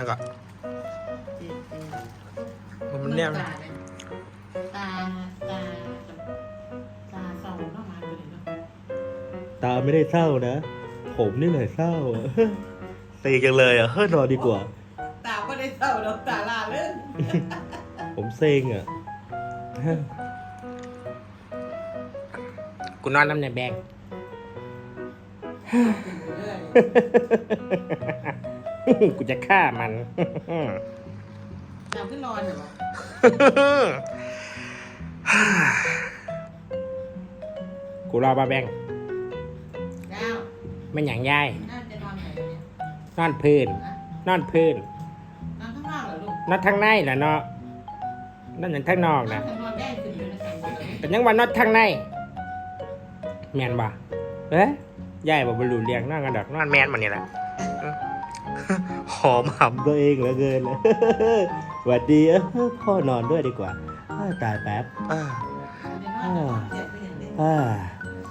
นั่นก็เออเออมันเนี่ยตาเนี่ยตา ตา ตาเศร้าเนาะมาเลยเนาะตาไม่ได้เศร้านะ ผมนี่แหละเศร้าเตะจังเลยอะเฮ้ยนอนดีกว่า ตาก็ได้เศร้าแล้วตาลาเล่นผมเซ็งอะกูนอนน้ำในแบง กูจะฆ่ามันตาขึ้นนอนเหรอกูรอมาแบงดาวไม่หยังยายน่าจะนอนไหนเนี่ยนอนพื้น นะนอนพื้นนอนข้างล่างเหรอลูกนอนทางในแหละเนาะนั่นนั่นทางนอกนอนะนข้างนอนได้ขึ้นอยู่ในแคมป์เลยเป็นยังวันนอนทางในแมนบ่เอ๊ะยายบอกบรรลุเรียงนอนกันดอกนอนแมนมันนี่แหละ หอมหำตัวเองเหลือเกินเลยหวัดดีเออพ่อนอนด้วยดีกว่าอ้าวตายแป๊บอ่าเดี๋ยวนอนเจ็บไปอย่างนี้อ่า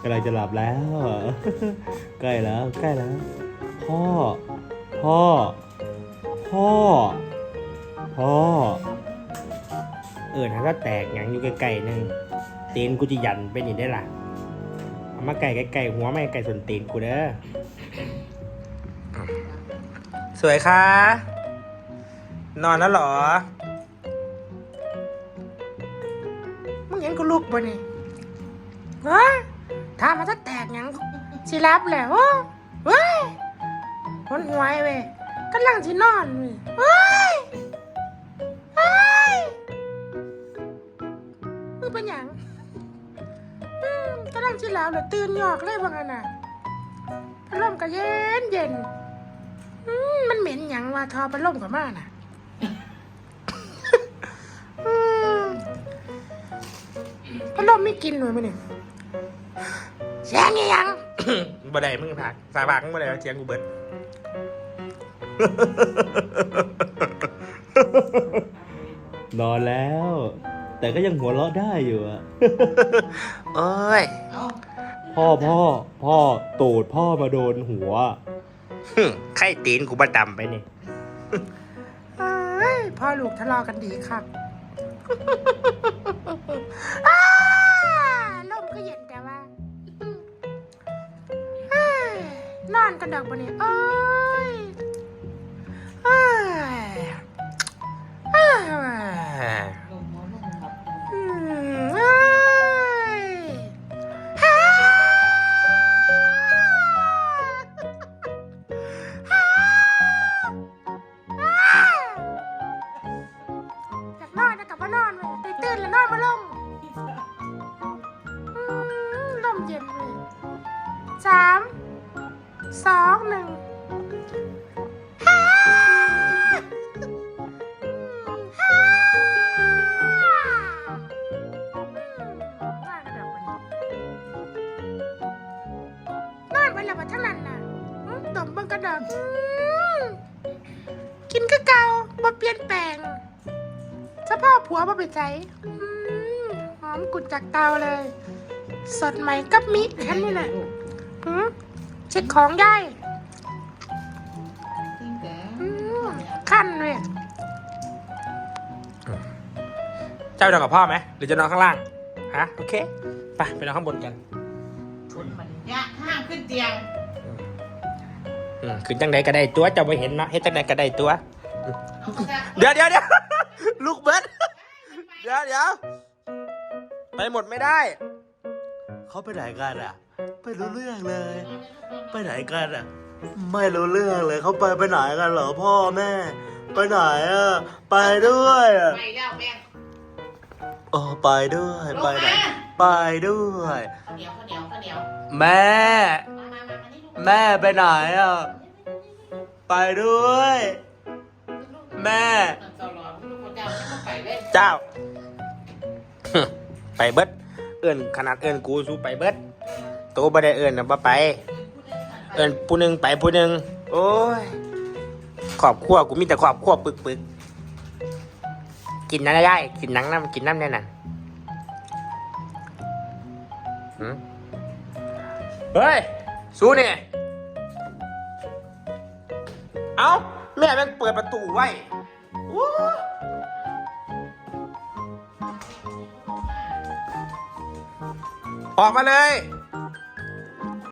กำลังจะหลับแล้ว ใกล้แล้วใกล้แล้ว พ่อ พ่อ พ่อ พ่อ เออถ้าก็แตกอย่างอยู่ไกลๆหนึงตีนกูจะยันไปนี่ได้ล่ะเอามาไก่ไก่หัวไม่ไก่ส่วนตีนกูเด้อ สวยค่ะนอนแล้วหรอ มึงเห็นกูลุกบ่นี่ฮะถามมาถ้าแตกยังสิรับแหละโอ้เฮ้ยหนหวยเว้ยกำลังสินอนเว้ยเฮ้ยเฮ้ยมึงเป็นหยังอืมกำลังสิแล้วเลยตื่นหยอกเลยว่างั้นน่ะพัดลมก็เย็นเย็น อืมมันเหม็นหยังว่าทอพัดลมกับมาน่ะ อืมพัดลมไม่กินเลยมั้ยเนี่ยเสียงอีหยัง บ่ได้มึงผักสาบากมึงบ่ได้เสียงกูเบิด นอนแล้ว แต่ก็ยังหัวเราะได้อยู่อะ โอ้ยเอาพ่อพ่อ พ่อตูดพ่อมาโดนหัว ไข่ตีนกูมาดำไปนี่พ่อลูกทะเลาะกันดีค่ะ ไปแล้วมาทั้งนั้นน่ะตมเบังกระดอื้อกินก็เก่าบ่เปลี่ยนแปลงสภาพผัวบ่ไปใจหอมกุดจากเตาเลย สดใหม่กับมิแค่นี้แหละเช็ดของได้จริงแต่อื้อขั้นเลยเจ้านอนกับพ่อไหมหรือจะนอนข้างล่างฮะโอเคไปไปนอนข้างบนกัน ชุนมันยะห้ามขึ้นเตียงอืมคือจังใดก็ได้ตัวเจะไปเห็นเนาะเฮ็ดจังใดก็ได้ตัว เอากระดาษเดี๋ยวเดี๋ยวเดี๋ยว ลูกเบิร์ดเดี๋ยวเดี๋ยวไปหมดไม่ได้ เขาไปไหนกันอะไม่รู้เรื่องเลย ไปไหนกันอะ ไม่รู้เรื่องเลยเขาไปไปไหนกันเหรอพ่อแม่ ไปไหนอะ ไปด้วยอะไปแล้วแม่โอ้ไปด้วยไปไหน ไปด้วย ข้าวเหนียวข้าวเหนียวข้าวเหนียวแม่ มามามามานี่ลูกแม่ไปไหนอะ ไปด้วยแม่เจ้ารอลูกคนเจ้าไม่ต้องไปเลยเจ้า ไปเบิด เอิ้นขนาดเอิ้นกูสู้ไปเบิดตัวบ่ได้เอิ้นนะบ่ไป เอิ้นผู้หนึงไปผู้หนึงโอ้ยครอบครัวกูมีแต่ครอบครัวปึกปึกๆกินน้ำได้กินหนังน้ำกินน้ำแน่น่ะ เฮ้ย สู้เนี่ยเอาแม่แม่งเปิดประตูไว้ออกมาเลย